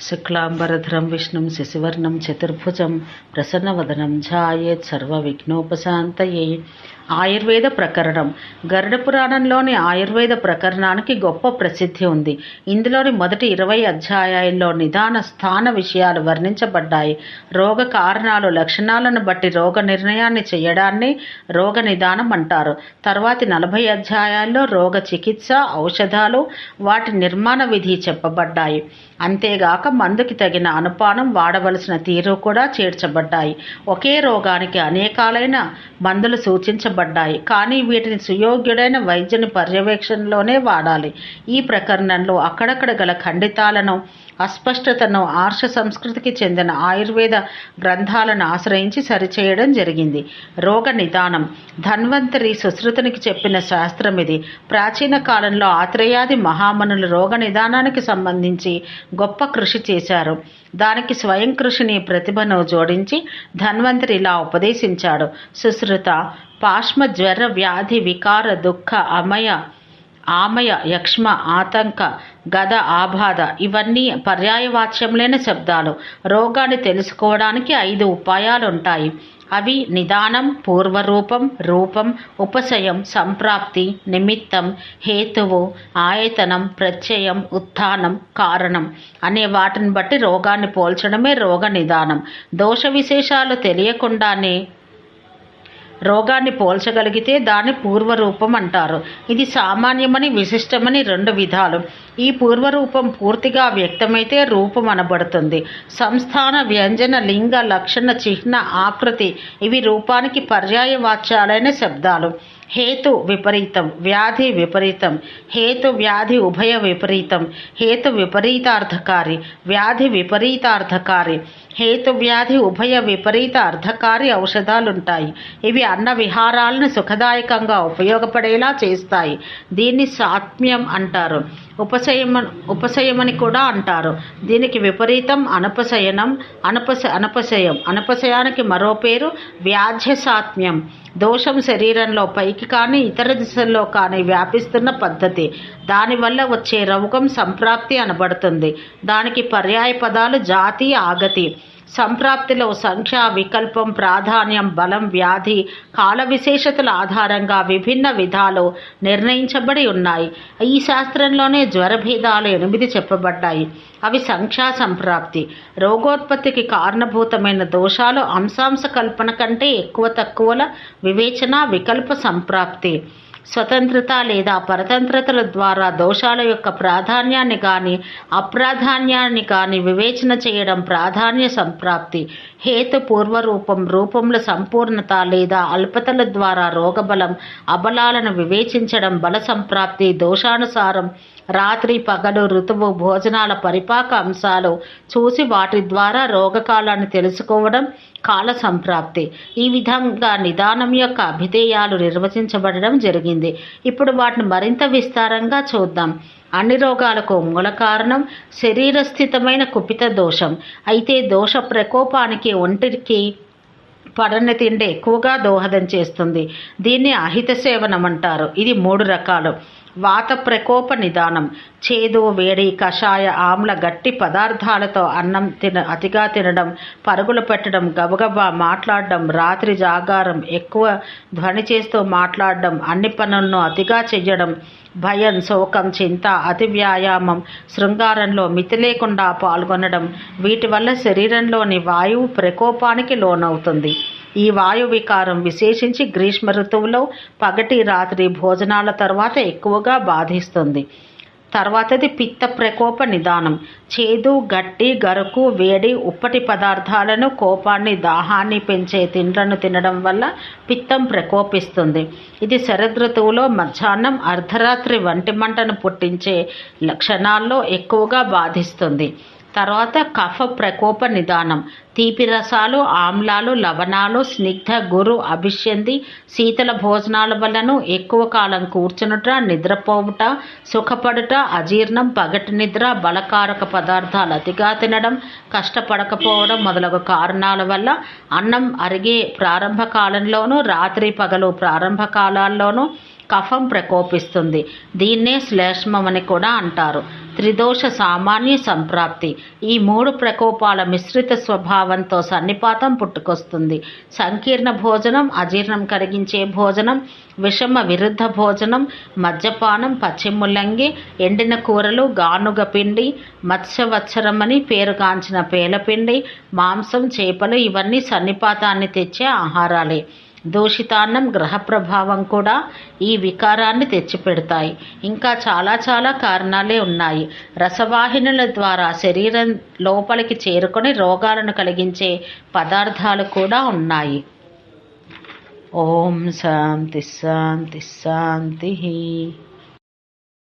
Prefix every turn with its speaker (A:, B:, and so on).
A: शुक्लाम्बरधरं विष्णुं शिशुवर्णं चतुर्भुजं प्रसन्नवदनं ध्यायेत् सर्वविघ्नोपशान्तये। ఆయుర్వేద ప్రకరణం. గరుడ పురాణంలోని ఆయుర్వేద ప్రకరణానికి గొప్ప ప్రసిద్ధి ఉంది. ఇందులోని మొదటి ఇరవై అధ్యాయాల్లో నిదాన స్థాన విషయాలు వర్ణించబడ్డాయి. రోగ కారణాలు లక్షణాలను బట్టి రోగ నిర్ణయాన్ని చేయడాన్ని రోగ నిదానం అంటారు. తర్వాతి నలభై అధ్యాయాల్లో రోగ చికిత్స ఔషధాలు వాటి నిర్మాణ విధి చెప్పబడ్డాయి. అంతేగాక మందుకి తగిన అనుపానం వాడవలసిన తీరు కూడా చేర్చబడ్డాయి. ఒకే రోగానికి అనేకాలైన మందులు సూచించబడ్డాయి. కానీ వీటిని సుయోగ్యుడైన వైద్యుని పర్యవేక్షణలోనే వాడాలి. ఈ ప్రకరణంలో అక్కడక్కడ గల ఖండితాలను అస్పష్టతను ఆర్ష సంస్కృతికి చెందిన ఆయుర్వేద గ్రంథాలను ఆశ్రయించి సరిచేయడం జరిగింది. రోగ నిదానం. ధన్వంతరి సుశ్రుతునికి చెప్పిన శాస్త్రం ఇది. ప్రాచీన కాలంలో ఆత్రేయాది మహామనులు రోగ నిదానానికి సంబంధించి గొప్ప కృషి చేశారు. దానికి స్వయం కృషిని ప్రతిభను జోడించి ధన్వంతరి ఇలా ఉపదేశించాడు. సుశ్రుత పాష్మ జ్వర వ్యాధి వికార దుఃఖ అమయ ఆమయ యక్ష్మ ఆతంక గద ఆబాధ ఇవన్నీ పర్యాయవాచ్యంలేని శబ్దాలు. రోగాన్ని తెలుసుకోవడానికి ఐదు ఉపాయాలుంటాయి. అవి నిదానం పూర్వరూపం రూపం ఉపశయం సంప్రాప్తి నిమిత్తం హేతువు ఆయతనం ప్రత్యయం ఉత్థానం కారణం అనే వాటిని బట్టి రోగాన్ని పోల్చడమే రోగ నిదానం. దోష విశేషాలు తెలియకుండానే రోగాన్ని పోల్చగలిగితే దాన్ని పూర్వరూపం అంటారు. ఇది సామాన్యమని విశిష్టమని రెండు విధాలు. ఈ పూర్వరూపం పూర్తిగా వ్యక్తమైతే రూపం అనబడుతుంది. సంస్థాన వ్యంజన లింగ లక్షణ చిహ్న ఆకృతి ఇవి రూపానికి పర్యాయవాచ్యాలైన శబ్దాలు. హేతు విపరీతం వ్యాధి విపరీతం హేతు వ్యాధి ఉభయ విపరీతం హేతు విపరీతార్థకారి వ్యాధి విపరీతార్థకారి హేతు వ్యాధి ఉభయ విపరీత అర్థకారి ఔషధాలుంటాయి. ఇవి అన్న విహారాలను సుఖదాయకంగా ఉపయోగపడేలా చేస్తాయి. దీన్ని సాత్మ్యం అంటారు. ఉపశయమ ఉపశయమని కూడా అంటారు. దీనికి విపరీతం అనపశయనం అనపశ అనపశయం. అనపశయానికి మరో పేరు వ్యాధ్యసాత్మ్యం. దోషం శరీరంలో పైకి కానీ ఇతర దిశల్లో కానీ వ్యాపిస్తున్న పద్ధతి. దానివల్ల వచ్చే రౌకం సంప్రాప్తి అనబడుతుంది. దానికి పర్యాయ పదాలు జాతి ఆగతి. సంప్రాప్తిలో సంఖ్య వికల్పం ప్రాధాన్యం బలం వ్యాధి కాల విశేషతల ఆధారంగా విభిన్న విధాలు నిర్ణయించబడి ఉన్నాయి. ఈ శాస్త్రంలోనే జ్వరభేదాలు ఎనిమిది చెప్పబడ్డాయి. అవి సంఖ్యా సంప్రాప్తి. రోగోత్పత్తికి కారణభూతమైన దోషాలు అంశాంశ కల్పన కంటే ఎక్కువ తక్కువల వివేచన వికల్ప సంప్రాప్తి. స్వతంత్రత లేదా పరతంత్రతల ద్వారా దోషాల యొక్క ప్రాధాన్యాన్ని కానీ అప్రాధాన్యాన్ని కానీ వివేచన చేయడం ప్రాధాన్య సంప్రాప్తి. హేతు పూర్వరూపం రూపంలో సంపూర్ణత లేదా అల్పతల ద్వారా రోగబలం అబలాలను వివేచించడం బల సంప్రాప్తి దోషానుసారం రాత్రి పగలు ఋతువు భోజనాల పరిపాక అంశాలు చూసి వాటి ద్వారా రోగకాలాన్ని తెలుసుకోవడం కాల సంప్రాప్తి ఈ విధంగా నిదానం యొక్క అభిధేయాలు నిర్వచించబడడం జరిగింది. ఇప్పుడు వాటిని మరింత విస్తారంగా చూద్దాం. అన్ని రోగాలకు మూల కారణం శరీరస్థితమైన కుపిత దోషం. అయితే దోష ప్రకోపానికి ఒంటికి పడని తిండి ఎక్కువగా దోహదం చేస్తుంది. దీన్ని అహిత సేవనం అంటారు. ఇది మూడు రకాలు. వాత ప్రకోప నిదానం చేదు వేడి కషాయ ఆమ్ల గట్టి పదార్థాలతో అన్నం తిన అతిగా తినడం పరుగులు పెట్టడం గబగబా మాట్లాడడం రాత్రి జాగారం ఎక్కువ ధ్వని చేస్తూ మాట్లాడడం అన్ని పనులను అతిగా చెయ్యడం భయం శోకం చింత అతి వ్యాయామం శృంగారంలో మితి లేకుండా పాల్గొనడం వీటి వల్ల శరీరంలోని వాయువు ప్రకోపానికి లోనవుతుంది. ఈ వాయు వికారం విశేషించి గ్రీష్మ ఋతువులో పగటి రాత్రి భోజనాల తర్వాత ఎక్కువగా బాధిస్తుంది. తర్వాతది పిత్త ప్రకోప నిదానం. చేదు గట్టి గరకు వేడి ఉప్పటి పదార్థాలను కోపాన్ని దాహాన్ని పెంచే తిండ్లను తినడం వల్ల పిత్తం ప్రకోపిస్తుంది. ఇది శరదృతువులో మధ్యాహ్నం అర్ధరాత్రి వంటి మంటను పుట్టించే లక్షణాల్లో ఎక్కువగా బాధిస్తుంది. తర్వాత కఫ ప్రకోప నిదానం. తీపి రసాలు ఆమ్లాలు లవణాలు స్నిగ్ధ గురు అభిష్యంది శీతల భోజనాల వలన ఎక్కువ కాలం కూర్చునుట నిద్రపోవుట సుఖపడుట అజీర్ణం పగటి నిద్ర బలకారక పదార్థాలు అతిగా తినడం కష్టపడకపోవడం మొదలగు కారణాల వల్ల అన్నం అరిగే ప్రారంభ కాలంలోనూ రాత్రి పగలు ప్రారంభ కాలాల్లోనూ కఫం ప్రకోపిస్తుంది. దీన్నే శ్లేష్మం అని కూడా అంటారు. త్రిదోష సామాన్య సంప్రాప్తి. ఈ మూడు ప్రకోపాల మిశ్రిత స్వభావంతో సన్నిపాతం పుట్టుకొస్తుంది. సంకీర్ణ భోజనం అజీర్ణం కలిగించే భోజనం విషమ విరుద్ధ భోజనం మద్యపానం పచ్చిముల్లంగి ఎండిన కూరలు గానుగ పిండి మత్స్యవత్సరమని పేరుగాంచిన పేలపిండి మాంసం చేపలు ఇవన్నీ సన్నిపాతాన్ని తెచ్చే ఆహారాలే. దూషితాన్నం గ్రహ ప్రభావం కూడా ఈ వికారాన్ని తెచ్చిపెడతాయి. ఇంకా చాలా చాలా కారణాలే ఉన్నాయి. రసవాహినుల ద్వారా శరీరం లోపలికి చేరుకొని రోగాలను కలిగించే పదార్థాలు కూడా ఉన్నాయి. ఓం శాంతి శాంతి శాంతి.